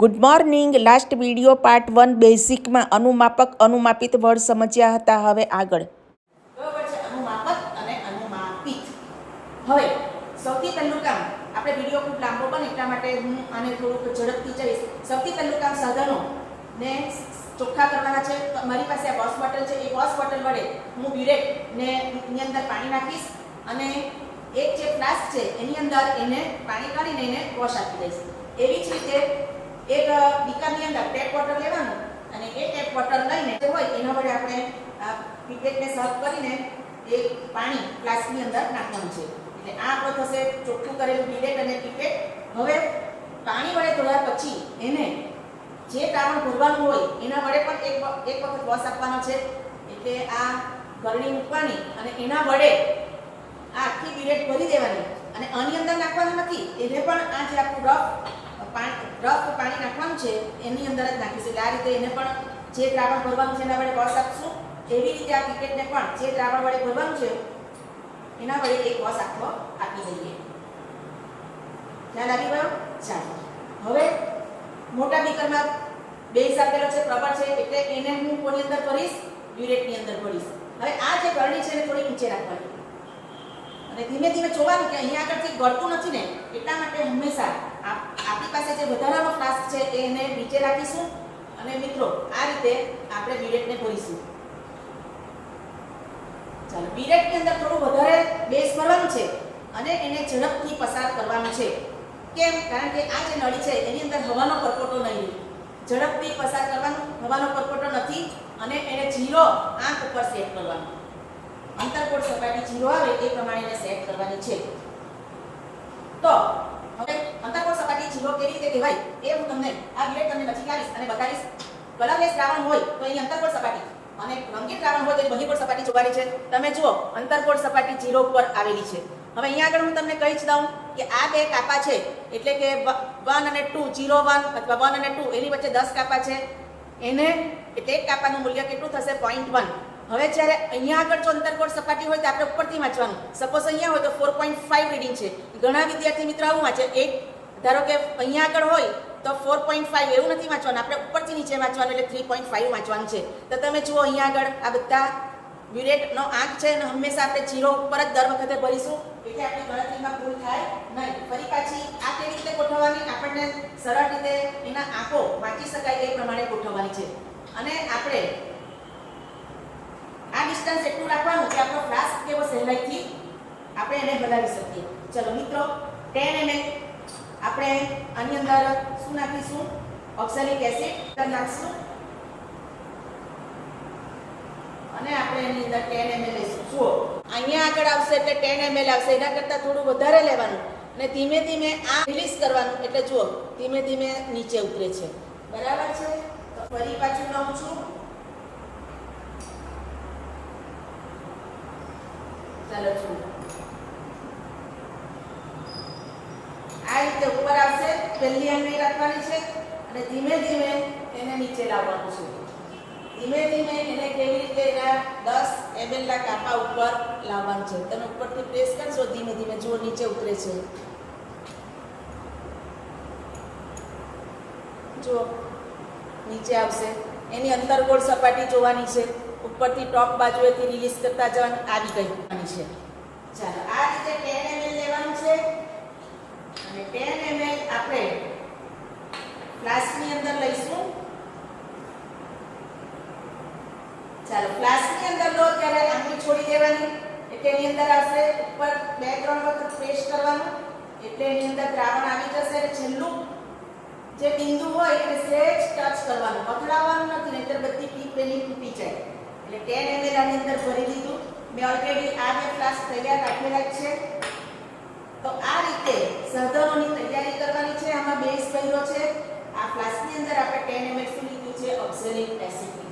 Good morning last video part one બેઝિકમાં અનુમાપક, અનુમાપિત word સમજ્યા હતા. હવે આગળ. અનુમાપક અને અનુમાપિત. હવે, સૌથી પહેલું કામ, આપણે વીડિયો ખૂબ લાંબો બને એટલા માટે હું આને થોડુંક ઝડપથી જઈશ સૌથી પહેલું કામ સાધનો ને ચોખ્ખા કરવાના છે. મારી પાસે આ વોશ બોટલ છે. એ વોશ બોટલ વડે હું બ્યુરેટ ને એની અંદર પાણી નાખીશ અને એક જે ફ્લાસ્ક છે, એની અંદર એને પાણી કાઢીને એને વોશ આપી દઈશ. એવી જ રીતે એક બીકાની અંદર ટેપ વોટર લેવાનું અને એ ટેપ વોટર લઈને જે હોય એના વડે આપણે પીપેટને સર્વ કરીને એ પાણી ગ્લાસની અંદર નાખવાનું છે. એટલે આ આપણો થશે ચોખ્ખું કરેલું પીપેટ અને પીપેટ હવે પાણી વડે ધોયા પછી એને જે તારણ ભરવાનું હોય એના વડે પણ એક એક વખત વોશ આપવાનો છે. એટલે આ ગરણી મૂકવાની અને એના વડે આ આખી પીરેટ ભરી દેવાની અને આની અંદર નાખવાનું નથી. એને પણ આ જે આપણું રફ પાણી, રફ પાણી નાખવાનું છે, એની અંદર જ નાખીશું. એટલે આ રીતે એને પણ જે દ્રાવણ ભરવાનું છે, એના વડે વોશ આપશું. એવી રીતે આ ક્રિકેટને પણ જે દ્રાવણ વડે ભરવાનું છે, એના વડે એક વોશ આખો આપી દઈએ. ખ્યાલ આવી ગયો? ચાલો. હવે મોટા બીકરમાં બે હિસાબ પેલો છે, પ્રબળ છે, એટલે એને હું કોની અંદર ભરીશ? યુરેટની અંદર ભરીશ. હવે આ જે ગરણી છે, એને થોડી નીચે રાખવાની. અને ધીમે ધીમે જોવાનું કે અહીંયા આગળથી ગળતું નથી ને, એટલા માટે હંમેશા આપણી પાસે જે વધારાનો ફ્લાસ્ક છે એને નીચે રાખીશું અને મિત્રો, આ રીતે આપણે બીરેટને ભરીશું. ચાલો બીરેટની અંદર થોડું વધારે બેસ ભરવાનું છે અને એને ઝડપથી પસાર કરવાનું છે. કેમ? કારણ કે આ જે નળી છે એની અંદર હવાનો પરપોટો નહીં. ઝડપથી પસાર કરવાનું, હવાનો પરપોટો નથી અને એને જીરો આંખ ઉપર સેટ કરવાનો. અંતરકોટ સપાટી જીરો આવે એ પ્રમાણે એને સેટ કરવાની છે તો હવે અંતરકોટ સપાટી જીરો કેવી કહેવાય એ હું તમને આ બિલેટ તમને લખી લાવીશ અને બતાવીશ કલરલેસ દ્રાવણ હોય તો એની અંતરકોટ સપાટી અને રંગીન દ્રાવણ હોય તો એની બહિકોટ સપાટી જોવાની છે. તમે જુઓ અંતરકોટ સપાટી જીરો ઉપર આવેલી છે. હવે અહીંયા આગળ હું તમને કહી જ દઉં કે આ બે કાપા છે, એટલે કે વન અને ટુ જીરો વન અથવા વન અને ટુ, એની વચ્ચે દસ કાપા છે. એને એટલે એક કાપાનું મૂલ્ય કેટલું થશે? પોઈન્ટ વન હવે જ્યારે અહીંયા આગળ જો અંતરકોટ સપાટી હોય તો આપણે ઉપરથી વાંચવાનું. સપોઝ અહીંયા હોય તો ફોર પોઈન્ટ ફાઈવ રીડિંગ છે. ઘણા વિદ્યાર્થી મિત્રો આવું વાંચે. એક ધારો કે અહીંયા આગળ હોય તો ફોર પોઈન્ટ ફાઈવ એવું નથી વાંચવાનું. આપણે ઉપરથી નીચે વાંચવાનું એટલે થ્રી પોઈન્ટ ફાઈવ વાંચવાનું છે. તો તમે જુઓ અહીંયા આગળ આ બધા બ્યુરેટનો આંક છે અને હંમેશા આપણે જીરો ઉપર જ દર વખતે ભરીશું. એટલે આપણી ગણતરીમાં ભૂલ થાય નહીં. ફરી પાછી આ કેવી રીતે ગોઠવવાની? આપણને સરળ રીતે એના આંકો વાંચી શકાય એ પ્રમાણે ગોઠવવાની છે. અને આપણે આ ડિસ્ટન્સ એટલું રાખવાનું કે આપણો ફ્લાસ્ક કેવો સહેલાઈથી આપણે એને બનાવી શકીએ. ચલો મિત્રો 10 ml આપણે આની અંદર શું નાખીશું? ઓક્સેલિક એસિડ નાખીશું. અને આપણે એની અંદર ટેન એમએલ લઈશું. જુઓ, અહીંયા આગળ આવશે એટલે ટેન એમએલ આવશે. એના કરતાં થોડું વધારે લેવાનું. અને ધીમે ધીમે આ રિલીઝ કરવાનું. એટલે જુઓ, ધીમે ધીમે નીચે ઉતરે છે. બરાબર છે? તો ફરી પાછું લઉં છું. ચાલો જુઓ આ રીતે ઉપર આવશે, પહેલી આંગળી રાખવાની છે અને ધીમે ધીમે એને નીચે લાવવાનું છે. ધીમે ધીમે એને કેવી રીતે એના દસ એમએલના કાપા ઉપર લાવવાનું છે. તમે ઉપરથી પ્રેસ કરશો, ધીમે ધીમે જુઓ નીચે ઉતરે છે. જુઓ, નીચે આવશે. એની અંદર ગોળ સપાટી જોવાની છે. ઉપરથી ટોપ બાજુએથી રિલીઝ કરતા જવાનું, આવી ગઈ. છે ચાલો, આ રીતે ટેન એમએલ લેવાનું છે. અને 10 ml આપણે ફ્લાસ્કની અંદર લઈશું. ચાલો, ફ્લાસ્કની અંદર લો, ત્યારે આંગળી છોડી દેવાની. એટલે એની અંદર આવશે ઉપર બે, ત્રણ વખત પ્રેસ કરવાનું. એટલે એની અંદર દ્રાવણ આવી જશે. છેલ્લું જે બિંદુ હોય એટલે સહેજ ટચ કરવાનું. અથડાવવાનું નથી, નહીતર બધી પીપ એની તૂટી જાય. એટલે 10 ml આની અંદર ભરી દીધું. મેં ઓલરેડી આ બે ફ્લાસ્ક તૈયાર રાખેલા જ છે. તો આ રીતે સાધનોની તૈયારી કરવાની છે, આમાં બેઝ પહેલો છે. આ ફ્લાસ્કની અંદર આપણે 10 ml લીધું છે ઓક્ઝેલિક એસિડ